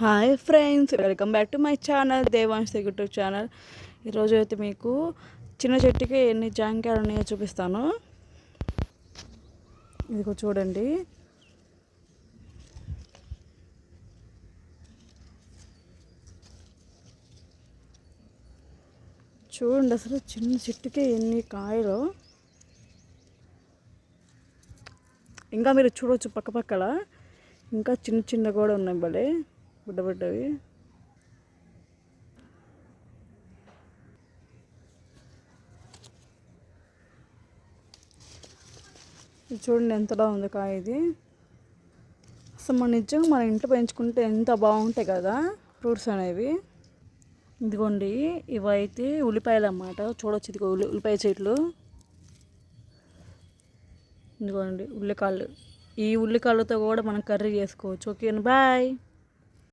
Hi friends welcome back to my channel Devansh YouTube channel ఈరోజు అయితే మీకు చిన్న చెట్టుకి ఎన్ని జాంకాయలు ఉన్నాయో చూపిస్తాను. ఇదిగో చూడండి. చూడండి అసలు చిన్న చెట్టుకే ఎన్ని కాయలు. ఇంకా మీరు చూడవచ్చు పక్క పక్కల. ఇంకా చిన్న చిన్న కూడా ఉన్నాయి భలే. బుడ్డబుడ్డవి ఇది చూడండి ఎంతలా ఉంది కాయ ఇది. అసలు మన నిజంగా మన ఇంట్లో పెంచుకుంటే ఎంత బాగుంటాయి కదా ఫ్రూట్స్ అనేవి. ఇదిగోండి ఇవైతే ఉల్లిపాయలు అన్నమాట చూడొచ్చు ఇదిగో ఉల్లి ఉల్లిపాయ చెట్లు. ఇదిగోండి ఉల్లికాళ్ళు. ఈ ఉల్లికాళ్ళతో కూడా మనం కర్రీ చేసుకోవచ్చు. Okay bye.